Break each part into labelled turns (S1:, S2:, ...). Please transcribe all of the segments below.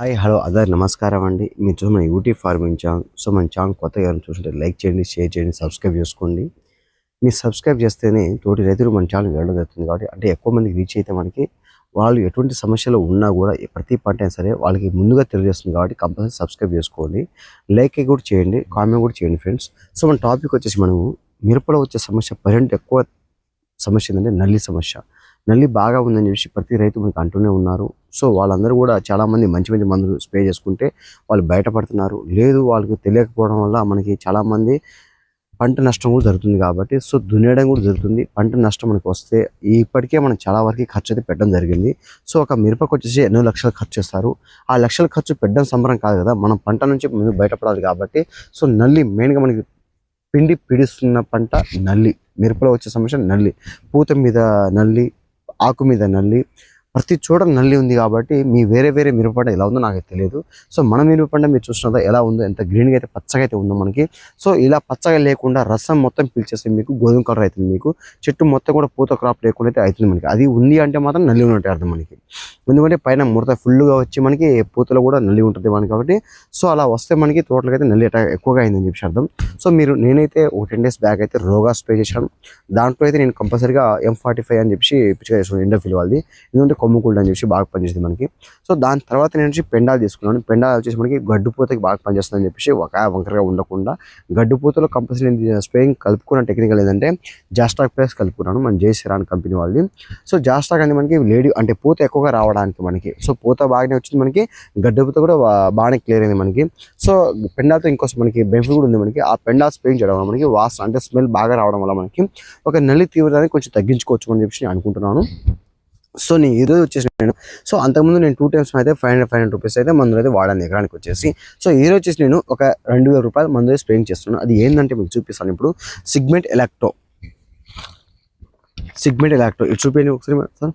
S1: Hi hello other నమస్కారం అండి. మీరు చూసిన యూట్యూబ్ ఫార్మింగ్ ఛానల్. సో మన ఛానల్ కొత్తగా ఎవరైనా చూస్తుంటే లైక్ చేయండి షేర్ చేయండి సబ్స్క్రైబ్ చేసుకోండి. మీరు సబ్స్క్రైబ్ చేస్తేనే తోటి రైతులు మన ఛానల్ వెళ్ళడం జరుగుతుంది కాబట్టి అంటే ఎక్కువ మందికి రీచ్ అయితే మనకి వాళ్ళు ఎటువంటి సమస్యలు ఉన్నా కూడా ప్రతి పంట అయినా సరే వాళ్ళకి ముందుగా తెలియజేస్తుంది కాబట్టి కంపల్సరీ సబ్స్క్రైబ్ చేసుకోండి. లైక్ కూడా చేయండి కామెంట్ కూడా చేయండి ఫ్రెండ్స్. సో మన టాపిక్ వచ్చేసి మనము మిరపలో వచ్చే సమస్య ప్రజెంట్ ఎక్కువ సమస్య ఏంటంటే నల్లి సమస్య. నల్లి బాగా ఉందని చెప్పి ప్రతి రైతు మనకు అంటూనే ఉన్నారు. సో వాళ్ళందరూ కూడా చాలామంది మంచి మంచి మందులు స్ప్రే చేసుకుంటే వాళ్ళు బయటపడుతున్నారు. లేదు వాళ్ళకి తెలియకపోవడం వల్ల మనకి చాలామంది పంట నష్టం కూడా జరుగుతుంది కాబట్టి సో దున్నేయడం కూడా జరుగుతుంది. పంట నష్టం మనకి వస్తే ఇప్పటికే మనం చాలా వరకు ఖర్చు అయితే పెట్టడం జరిగింది. సో ఒక మిరపకు వచ్చేసి ఎన్నో లక్షలు ఖర్చు చేస్తారు. ఆ లక్షల ఖర్చు పెట్టడం సంబరం కాదు కదా మనం పంట నుంచి బయటపడాలి కాబట్టి. సో నల్లి మెయిన్గా మనకి పిండి పిడిస్తున్న పంట నల్లి మిరపలో వచ్చే సమస్య నల్లి పూత మీద నల్లి ఆకు మీద నల్లి ప్రతి చోట నల్లి ఉంది కాబట్టి మీ వేరే వేరే మిరపంట ఎలా ఉందో నాకు తెలియదు సో మన మిరపంట మీరు చూసినంత ఎలా ఉందో ఎంత గ్రీన్గా అయితే పచ్చగా అయితే ఉందో మనకి. సో ఇలా పచ్చగా లేకుండా రసం మొత్తం పీల్చేస్తే మీకు గోధుమ కలర్ అవుతుంది మీకు. చెట్టు మొత్తం కూడా పూత క్రాప్ లేకుండా అయితే అవుతుంది మనకి. అది ఉంది అంటే మాత్రం నల్లి ఉన్నట్టు అర్థం మనకి. ఎందుకంటే పైన ముడత ఫుల్గా వచ్చి మనకి పూతలో కూడా నల్లి ఉంటుంది మనకి కాబట్టి. సో అలా వస్తే మనకి తోటలకి అయితే నల్లి అటాక్ ఎక్కువగా అయిందని చెప్పి అర్థం. సో మీరు నేనైతే ఒక టెన్ డేస్ బ్యాక్ అయితే రోగా స్ప్రే చేశాను. దాంట్లో అయితే నేను కంపల్సరీగా ఎం ఫార్టీ ఫైవ్ అని చెప్పి పిచ్చిగా చేసాను ఎండోఫిల్ వాళ్ళది. ఎందుకంటే కొమ్ము కూల్డ్ అని చెప్పి బాగా పనిచేస్తుంది మనకి. సో దాని తర్వాత నేను వచ్చి పెండాలు తీసుకున్నాను. పెండాలు వచ్చేసి మనకి గడ్డుపూతకి బాగా పనిచేస్తుంది అని చెప్పేసి ఒక వంకరగా ఉండకుండా గడ్డుపూతలో కంపల్సరీ నేను స్ప్రేయింగ్ కలుపుకున్న టెక్నికల్ ఏంటంటే జాస్టాక్ ప్లేస్ కలుపుకున్నాను మన జై కంపెనీ వాళ్ళది. సో జాస్టాక్ అనేది మనకి లేడీ అంటే పూత ఎక్కువగా రావడానికి మనకి. సో పూత బాగానే వచ్చింది మనకి. గడ్డపూత కూడా బాగానే క్లియర్ అయింది మనకి. సో పెండాలతో ఇంకోసం మనకి బెనిఫిట్ కూడా ఉంది మనకి. ఆ పెండాల్ స్ప్రేయింగ్ చేయడం వల్ల మనకి వాసన అంటే స్మెల్ బాగా రావడం వల్ల మనకి ఒక నల్లి తీవ్రతని కొంచెం తగ్గించుకోవచ్చు అని చెప్పి నేను అనుకుంటున్నాను. సో నేను ఈరోజు వచ్చేసి నేను. సో అంతకుముందు నేను టూ టైమ్స్ అయితే five hundred five hundred rupees అయితే మందులు అయితే వాడాను ఎకరానికి వచ్చేసి. సో ఈ రోజు వచ్చేసి నేను ఒక రెండు వేల రూపాయలు మందు స్ప్రేయింగ్ చేస్తున్నాను అది ఏంటంటే మీకు చూపిస్తాను ఇప్పుడు. సిగ్మెంట్ ఎలాక్టో సిగ్మెంట్ ఎలాక్టో ఇది చూపించండి ఒకసారి సార్.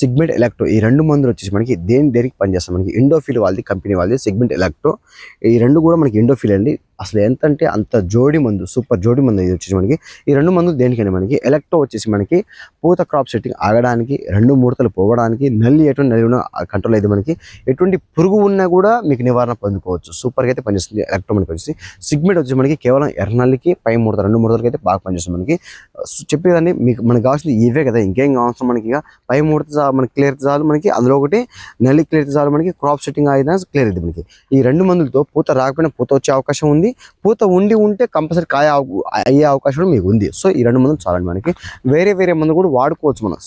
S1: సిగ్మెంట్ ఎలక్ట్రో ఈ రెండు మందులు వచ్చేసి మనకి దేని దేనికి పనిచేస్తాం మనకి ఇండోఫిల్ వాళ్ళది కంపెనీ వాళ్ళది సిగ్మెంట్ ఎలక్ట్రో ఈ రెండు కూడా మనకి ఇండోఫిల్ అండి. అసలు ఎంత అంటే అంత జోడి మందు సూపర్ జోడి మందు ఇది వచ్చేసి మనకి ఈ రెండు మందులు దేనికైనా మనకి ఎలక్ట్రో వచ్చేసి మనకి పూత క్రాప్ సెట్టింగ్ ఆగడానికి రెండు ముడతలు పోవడానికి నల్లి ఎటువంటి నల్లి ఉన్న కంట్రోల్ అయితే మనకి ఎటువంటి పురుగు ఉన్నా కూడా మీకు నివారణ పొందుకోవచ్చు. సూపర్గా అయితే పనిచేస్తుంది ఎలక్ట్రో మనకి వచ్చేసి. సిగ్మెంట్ వచ్చేసి మనకి కేవలం ఎర్రనల్లికి పై ముడత రెండు ముడతలకి అయితే బాగా పనిచేస్తుంది మనకి. సో చెప్పేదాన్ని మీకు మనకు కావాల్సింది ఇవే కదా ఇంకేం అవసరం మనకి ఇక పై ముడత మనకి క్లియర్ చాలు మనకి అందులో ఒకటి నల్లి క్లియర్ చాలు మనకి క్రాప్ సెట్టింగ్ అయినా క్లియర్ అయితే మనకి. ఈ రెండు మందులతో పూత రాకపోయినా పూత వచ్చే అవకాశం ఉంది. పూత ఉండి ఉంటే కంపల్సరీ కాయ అయ్యే అవకాశం కూడా మీకు ఉంది. సో ఈ రెండు మందులు చాలండి మనకి. వేరే వేరే మందు కూడా వాడుకోవచ్చు మనం.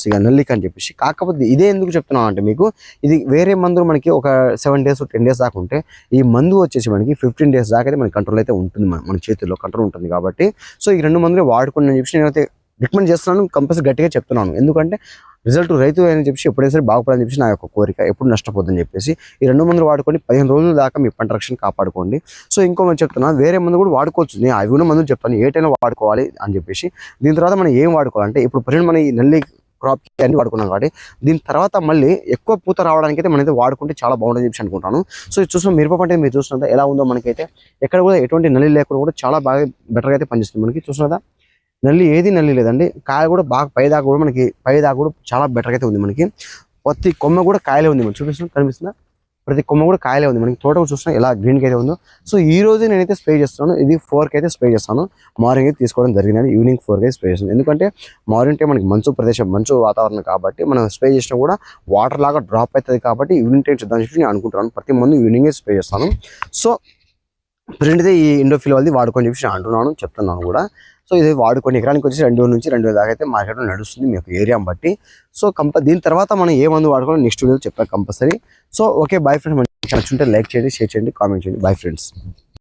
S1: ఇక అని చెప్పేసి. కాకపోతే ఇదే ఎందుకు చెప్తున్నాను అంటే మీకు ఇది వేరే మందులు మనకి ఒక సెవెన్ డేస్ టెన్ డేస్ దాకా ఉంటే ఈ మందు వచ్చేసి మనకి ఫిఫ్టీన్ డేస్ దాకా అయితే మనకి కంట్రోల్ అయితే ఉంటుంది. మన చేతుల్లో కంట్రోల్ ఉంటుంది కాబట్టి. సో ఈ రెండు మందులు వాడుకోండి అని చెప్పి నేనైతే రికమెండ్ చేస్తున్నాను కంపల్సరీ గట్టిగా చెప్తున్నాను. ఎందుకంటే రిజల్ట్ రైతు అని చెప్పి ఎప్పుడైనా సరే బాగుపడని చెప్పేసి నా యొక్క కోరిక. ఎప్పుడు నష్టపోద్దని చెప్పేసి ఈ రెండు మందులు వాడుకొని పదిహేను రోజుల దాకా మీ పంట రక్షణ కాపాడుకోండి. సో ఇంకో మంది చెప్తున్నా వేరే మందు కూడా వాడుకోవచ్చు. నేను అవి ఉన్న మందులు చెప్తాను ఏటైనా వాడుకోవాలి అని చెప్పేసి. దీని తర్వాత మనం ఏం వాడుకోవాలంటే ఇప్పుడు ప్రజెంట్ మన ఈ నల్లి క్రాప్ అన్ని వాడుకున్నాం కాబట్టి దీని తర్వాత మళ్ళీ ఎక్కువ పూత రావడానికి అయితే మనైతే వాడుకుంటే చాలా బాగుంటుంది చెప్పి అనుకుంటాను. సో ఇది చూసిన మిరప పంట మీరు చూసినంత ఎలా ఉందో మనకైతే ఎక్కడ కూడా ఎటువంటి నల్లి లేకుండా కూడా చాలా బాగా బెటర్గా అయితే పనిచేస్తుంది మనకి. చూసినదా నల్లి ఏది నల్లి లేదండి. కాయ కూడా బాగా పై దాకా కూడా మనకి పై దాకా కూడా చాలా బెటర్గా అయితే ఉంది మనకి. ప్రతి కొమ్మ కూడా కాయలే ఉంది మనం చూపిస్తున్నా? కనిపిస్తుందా ప్రతి కొమ్మ కూడా కాయలే ఉంది మనకి. తోట కూడా చూస్తున్నా ఎలా గ్రీన్కి అయితే ఉందో. సో ఈ రోజు నేనైతే స్ప్రే చేస్తున్నాను. ఇది ఫోర్కి అయితే స్ప్రే చేస్తాను. మార్నింగ్ అయితే తీసుకోవడం జరిగింది ఈవినింగ్ ఫోర్కి అయితే స్ప్రే చేస్తాను. ఎందుకంటే మార్నింగ్ టైం మనకి మంచు ప్రదేశం మంచు వాతావరణం కాబట్టి మనం స్ప్రే చేసినా కూడా వాటర్ లాగా డ్రాప్ అవుతుంది కాబట్టి ఈవినింగ్ టైం చూద్దాం చెప్పి నేను అనుకుంటున్నాను. ప్రతి మందు ఈవినింగే స్ప్రే చేస్తాను. సో ప్రజెంట్ అయితే ఈ ఇండోఫిల్ వాళ్ళది వాడుకొని చెప్పి అంటున్నాను చెప్తున్నాను కూడా. సో ఇది వాడుకొని ఎకరానికి వచ్చి రెండు వేల నుంచి రెండు వేల దాకా అయితే మార్కెట్లో నడుస్తుంది మీకు ఏరియాని బట్టి. సో కంప దీని తర్వాత మనం ఏ మందు వాడుకోవాలి నెక్స్ట్ వీడియో చెప్పాను compulsory. So okay bye friends నచ్చుంటే like చేయండి షేర్ చేయండి కామెంట్ చేయండి. Bye friends